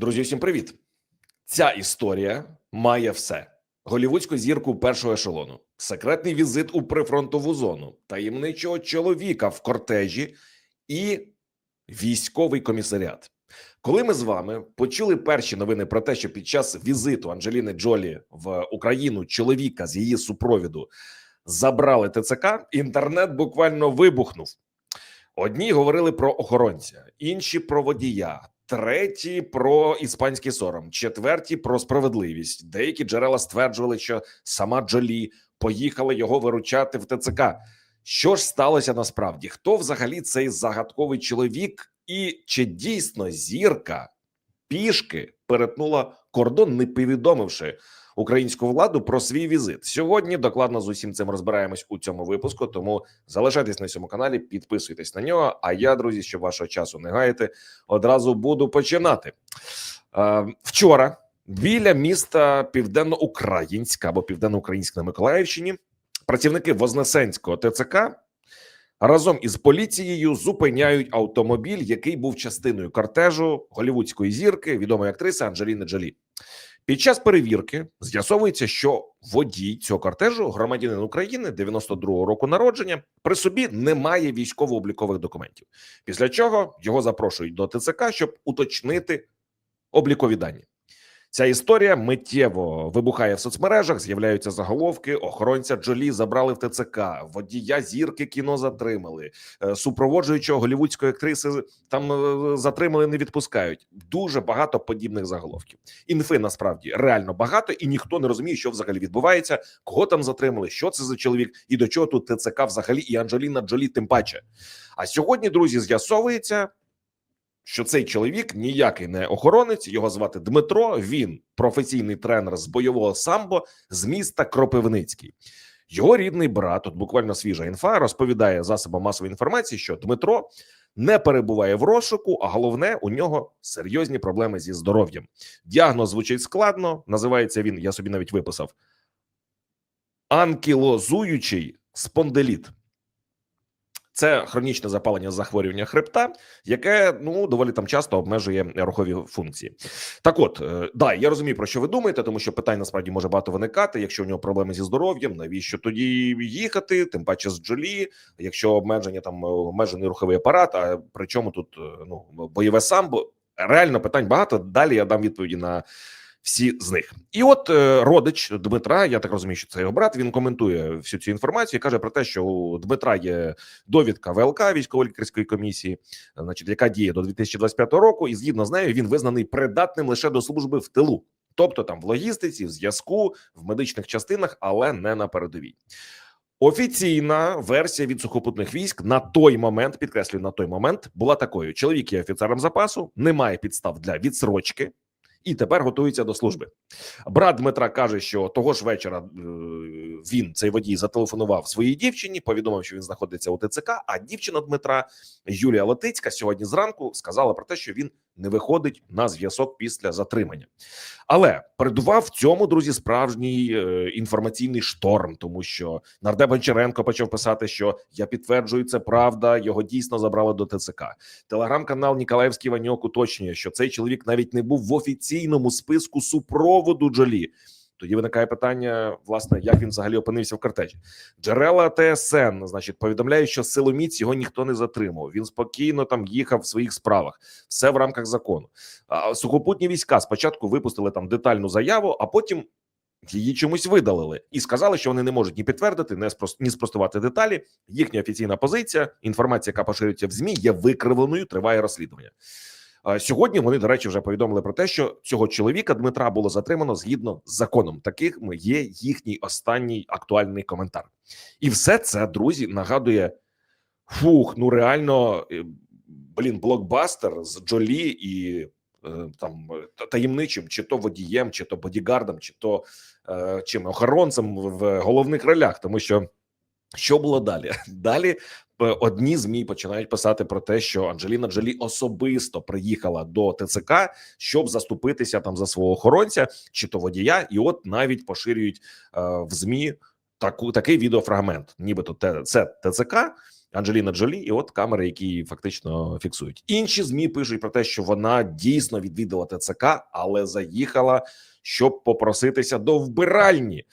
Друзі, всім привіт! Ця історія має все: голівудську зірку першого ешелону, секретний візит у прифронтову зону, таємничого чоловіка в кортежі і військовий комісаріат. Коли ми з вами почули перші новини про те, що під час візиту Анджеліни Джолі в Україну чоловіка з її супровіду забрали ТЦК, інтернет буквально вибухнув. Одні говорили про охоронця, інші про водія, треті про іспанський сором, четверті про справедливість. Деякі джерела стверджували, що сама Джолі поїхала його виручати в ТЦК. Що ж сталося насправді? Хто взагалі цей загадковий чоловік, і чи дійсно зірка пішки перетнула кордон, не повідомивши українську владу про свій візит? Сьогодні докладно з усім цим розбираємось у цьому випуску. Тому залишайтесь на цьому каналі, підписуйтесь на нього. А я, друзі, щоб вашого часу не гаяти, одразу буду починати. Е, вчора біля міста Південноукраїнська або Південноукраїнська на Миколаївщині працівники Вознесенського ТЦК разом із поліцією зупиняють автомобіль, який був частиною кортежу голівудської зірки, відомої актриси Анджеліни Джолі. Під час перевірки з'ясовується, що водій цього кортежу, громадянин України 92-го року народження, при собі не має військово-облікових документів. Після чого його запрошують до ТЦК, щоб уточнити облікові дані. Ця історія миттєво вибухає в соцмережах. З'являються заголовки. Охоронця Джолі забрали в ТЦК. Водія зірки кіно затримали. е, Супроводжуючого голівудської актриси там е, затримали, не відпускають. Дуже багато подібних заголовків. Інфи насправді реально багато, і ніхто не розуміє, що взагалі відбувається, кого там затримали, що це за чоловік, і до чого тут ТЦК взагалі, і Анджеліна Джолі тим паче. А сьогодні, друзі, з'ясовується що цей чоловік ніякий не охоронець. Його звати Дмитро. Він професійний тренер з бойового самбо з міста Кропивницький. Його рідний брат, от буквально свіжа інфа, розповідає засобам масової інформації, що Дмитро не перебуває в розшуку, а головне, у нього серйозні проблеми зі здоров'ям. Діагноз звучить складно. Називається він. Я собі навіть виписав анкілозуючий спонделіт. Це хронічне запалення захворювання хребта, яке ну доволі там часто обмежує рухові функції. Так, от е, да, я розумію про що ви думаєте, тому що питань насправді може багато виникати. Якщо у нього проблеми зі здоров'ям, навіщо тоді їхати? Тим паче з джолі, якщо обмеження там обмежений руховий апарат. А при чому тут е, ну бойове самбо? Реально питань багато. Далі я дам відповіді на всі з них. І от е, родич Дмитра, я так розумію, що це його брат. Він коментує всю цю інформацію. і Каже про те, що у Дмитра є довідка ВЛК військово-лікарської комісії, значить, яка діє до 2025 року, і згідно з нею він визнаний придатним лише до служби в тилу, тобто там в логістиці, в зв'язку, в медичних частинах, але не на передовій. Офіційна версія від сухопутних військ на той момент, підкреслюю, на той момент була такою: чоловік є офіцером запасу, немає підстав для відсрочки і тепер готується до служби. Брат Дмитра каже, що того ж вечора е, він цей водій зателефонував своїй дівчині, повідомив, що він знаходиться у ТЦК. А дівчина Дмитра Юлія Латицька сьогодні зранку сказала про те, що він не виходить на зв'язок після затримання. Але передував цьому друзі справжній е, інформаційний шторм, тому що нардеп Гончаренко почав писати, що я підтверджую, це правда. Його дійсно забрали до ТЦК. Телеграм-канал Ніколаївський Ваньок уточнює, що цей чоловік навіть не був в офіційному списку супроводу Джолі. Тоді виникає питання, власне, як він взагалі опинився в кортежі. Джерела ТСН, значить, повідомляють, що силоміць його ніхто не затримав. Він спокійно там їхав в своїх справах, все в рамках закону. А сухопутні війська спочатку випустили там детальну заяву, а потім її чомусь видалили і сказали, що вони не можуть ні підтвердити, спрос- ні спростувати деталі. Їхня офіційна позиція, інформація, яка поширюється в змі, є викривленою. Триває розслідування. А Сьогодні вони, до речі, вже повідомили про те, що цього чоловіка Дмитра було затримано згідно з законом. Таких є їхній останній актуальний коментар, і все це друзі нагадує фух. Ну реально, е, блін, блокбастер з Джолі і е, там е, таємничим, чи то водієм, чи то бодігардом, чи то е, чим охоронцем в- головних ролях, тому що. Що було далі? Далі е, одні змі починають писати про те, що Анджеліна Джолі особисто приїхала до ТЦК, щоб заступитися там за свого охоронця чи то водія, і от навіть поширюють е, в змі таку такий відеофрагмент, нібито це ТЦК, Анджеліна Джолі, і от камери, які фактично фіксують. Інші змі пишуть про те, що вона дійсно відвідала ТЦК, але заїхала, щоб попроситися до вбиральні.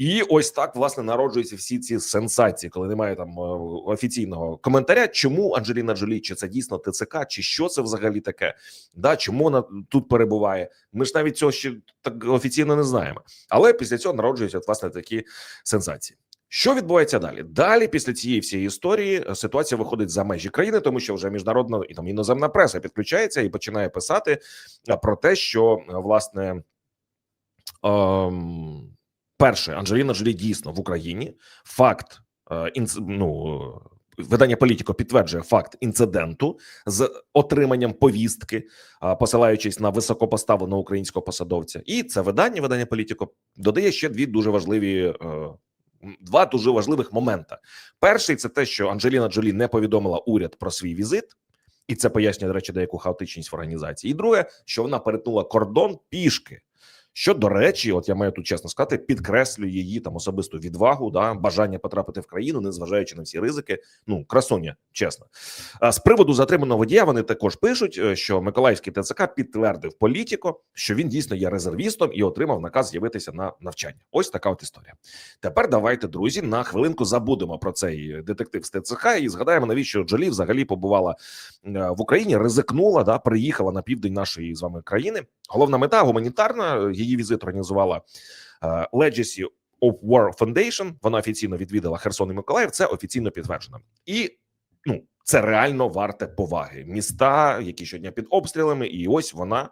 І ось так власне народжуються всі ці сенсації, коли немає там е, офіційного коментаря. Чому Анджеліна Джолі, чи це дійсно ТЦК, чи що це взагалі таке? Да, чому вона тут перебуває? Ми ж навіть цього ще так офіційно не знаємо. Але після цього народжуються власне такі сенсації. Що відбувається далі? Далі, після цієї всієї історії, е, ситуація виходить за межі країни, тому що вже міжнародна і там іноземна преса підключається і починає писати е, про те, що власне. Ем, перше, Анджеліна Джолі дійсно в Україні. Факт е, інц, ну, видання Політіко підтверджує факт інциденту з отриманням повістки, е, посилаючись на високопоставленого українського посадовця. І це видання, видання Політіко, додає ще дві дуже важливі. е, Два дуже важливих момента. Перший це те, що Анджеліна Джолі не повідомила уряд про свій візит, і це пояснює, до речі, деяку хаотичність в організації. І друге, що вона перетнула кордон пішки. Що до речі, от я маю тут чесно сказати, підкреслює її там особисту відвагу, да бажання потрапити в країну, незважаючи на всі ризики. Ну красуня, чесно. З приводу затриманого водія вони також пишуть, е, що Миколаївський ТЦК підтвердив політико, що він дійсно є резервістом і отримав наказ з'явитися на навчання. Ось така от історія. Тепер давайте, друзі, на хвилинку забудемо про цей детектив з ТЦК і згадаємо, навіщо Джолі взагалі побувала е, в Україні, ризикнула, да, приїхала на південь нашої з вами країни. Головна мета гуманітарна. Її візит організувала е, Legacy of War Foundation. Вона офіційно відвідала Херсон і Миколаїв. Це офіційно підтверджено. І ну це реально варте поваги. Міста, які щодня під обстрілами, і ось вона.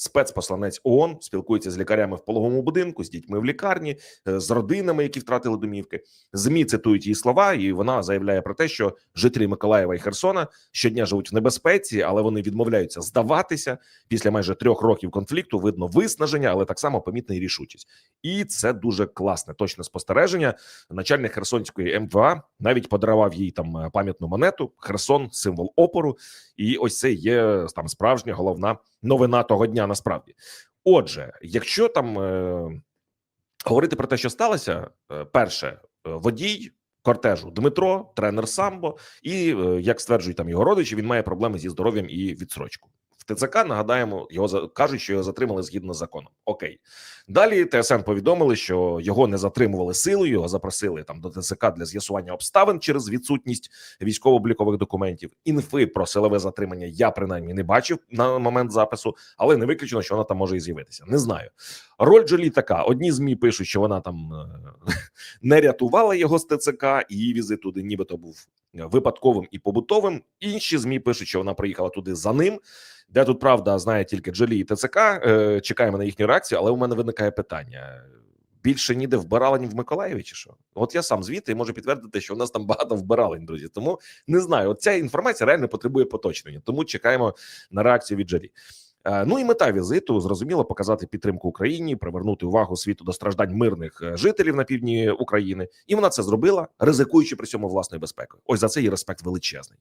Спецпосланець ООН спілкується з лікарями в пологовому будинку, з дітьми в лікарні, е, з родинами, які втратили домівки. Змі цитують її слова, і вона заявляє про те, що жителі Миколаєва і Херсона щодня живуть в небезпеці, але вони відмовляються здаватися. Після майже трьох років конфлікту видно виснаження, але так само помітна і рішучість. І це дуже класне, точне спостереження. Начальник Херсонської МВА навіть подарував їй там е, пам'ятну монету. Херсон символ опору. І ось це є там справжня головна новина того дня. Насправді, отже, якщо там е, говорити про те, що сталося, е, перше е, водій. Кортежу Дмитро, тренер самбо, і е, як стверджують там його родичі, він має проблеми зі здоров'ям і відсрочку. ТЦК нагадаємо, його кажуть, що його затримали згідно з законом. Окей, далі ТСН повідомили, що його не затримували силою, його запросили там до ТЦК для з'ясування обставин через відсутність військово-облікових документів. Інфи про силове затримання я принаймні не бачив на момент запису, але не виключено, що вона там може і з'явитися. Не знаю. Роль Джолі така: одні змі пишуть, що вона там е, не рятувала його з ТЦК, і її візит туди, нібито був випадковим і побутовим. Інші змі пишуть, що вона приїхала туди за ним. Де тут правда знає тільки Джолі і ТЦК. Е, чекаємо на їхню реакцію, але у мене виникає питання. Більше ніде вбиралень в Миколаєві, чи що? От я сам звідти можу підтвердити, що у нас там багато вбиралень, друзі. Тому не знаю. От ця інформація реально потребує поточнення. Тому чекаємо на реакцію від Джолі. Е, Ну і мета візиту зрозуміло показати підтримку Україні, привернути увагу світу до страждань мирних е, жителів на півдні України, і вона це зробила, ризикуючи при цьому власною безпекою. Ось за це її респект величезний.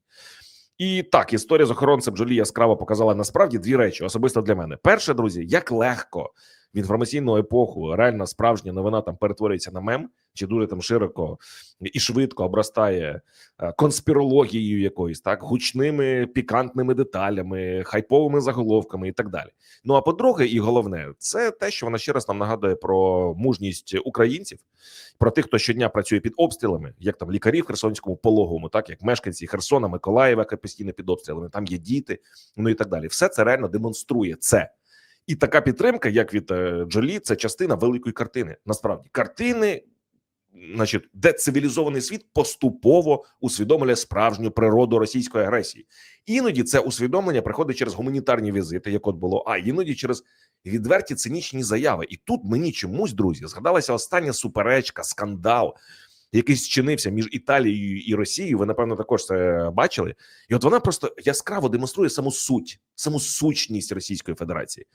І так, історія з охоронцем Джолі яскраво показала насправді дві речі, особисто для мене. Перше, друзі, як легко в інформаційну епоху реальна справжня новина там перетворюється на мем, чи дуже там широко і швидко обростає е, конспірологією якоюсь, так гучними пікантними деталями, хайповими заголовками і так далі. Ну а по-друге, і головне, це те, що вона ще раз нам нагадує про мужність українців, про тих, хто щодня працює під обстрілами, як там лікарі в Херсонському пологовому, так як мешканці Херсона, Миколаєва, які постійно під обстрілами, там є діти, ну і так далі. Все це реально демонструє це. І така підтримка, як від е, Джолі, це частина великої картини. Насправді, картини, значить, де цивілізований світ поступово усвідомлює справжню природу російської агресії. Іноді це усвідомлення приходить через гуманітарні візити, як от було, а іноді через відверті цинічні заяви. І тут мені чомусь, друзі, згадалася остання суперечка, скандал, який зчинився між Італією і Росією. Ви напевно також це бачили. І от вона просто яскраво демонструє саму суть, саму сущність Російської Федерації.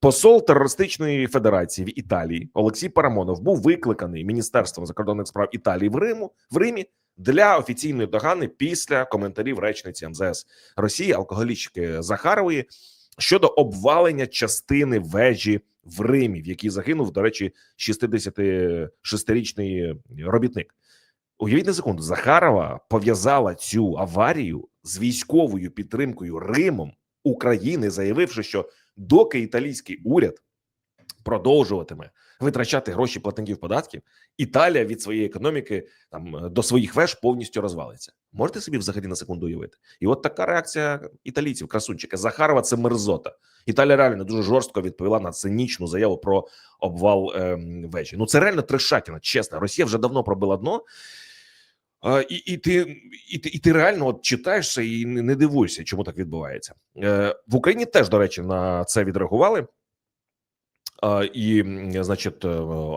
Посол терористичної федерації в Італії Олексій Парамонов був викликаний Міністерством закордонних справ Італії в Риму в Римі для офіційної догани після коментарів речниці МЗС Росії алкоголічки Захарової щодо обвалення частини вежі в Римі, в якій загинув, до речі, 66-річний робітник. Уявіть на секунду, Захарова пов'язала цю аварію з військовою підтримкою Римом України, заявивши, що доки італійський уряд продовжуватиме витрачати гроші платників податків, Італія від своєї економіки там е, до своїх веж повністю розвалиться. Можете собі взагалі на секунду уявити? І от така реакція італійців, красунчика Захарова. Це мерзота. Італія реально дуже жорстко відповіла на цинічну заяву про обвал ем, вежі. Ну це реально трешатіна, чесно. Росія вже давно пробила дно. І, і, ти, і, ти, і ти реально от читаєшся і не, не дивуєшся, чому так відбувається. Е, в Україні теж, до речі, на це відреагували. А, І, значить, е,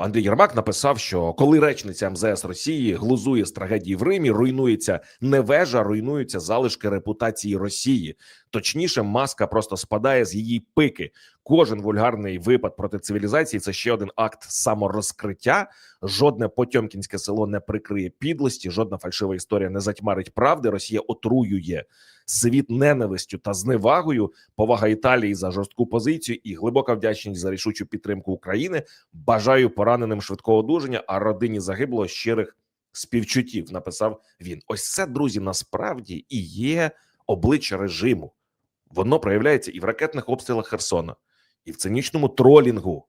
Андрій Єрмак написав, що коли речниця МЗС Росії глузує з трагедії в Римі, руйнується не вежа, руйнуються залишки репутації Росії. Точніше, маска просто спадає з її пики. Кожен вульгарний випад проти цивілізації це ще один акт саморозкриття. Жодне потьомкінське село не прикриє підлості, жодна фальшива історія не затьмарить правди. Росія отруює світ ненавистю та зневагою. Повага Італії за жорстку позицію і глибока вдячність за рішучу підтримку України. Бажаю пораненим швидкого одужання, а родині загиблого щирих співчуттів. Написав він. Ось це друзі. Насправді і є обличчя режиму. Воно проявляється і в ракетних обстрілах Херсона, і в цинічному тролінгу,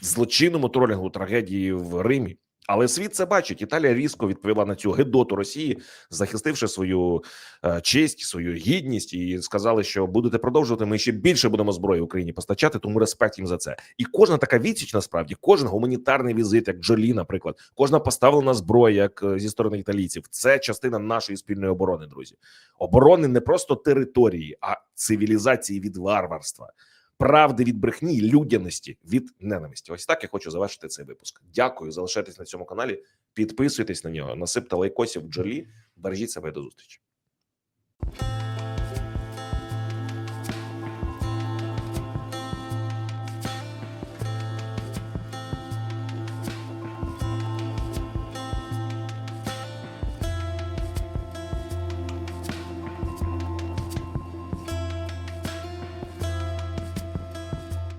злочинному тролінгу трагедії в Римі. Але світ це бачить. Італія різко відповіла на цю гидоту Росії, захистивши свою е, честь, свою гідність, і сказали, що будете продовжувати. Ми ще більше будемо зброї Україні постачати. Тому респект їм за це. І кожна така відсіч, насправді, кожен гуманітарний візит, як Джолі, наприклад, кожна поставлена зброя, як е, зі сторони італійців, це частина нашої спільної оборони, друзі. Оборони не просто території, а цивілізації від варварства. Правди від брехні, людяності від ненависті. Ось так я хочу завершити цей випуск. Дякую, залишайтесь на цьому каналі, підписуйтесь на нього, насипте лайкосів Джолі. Бережіть себе до зустрічі.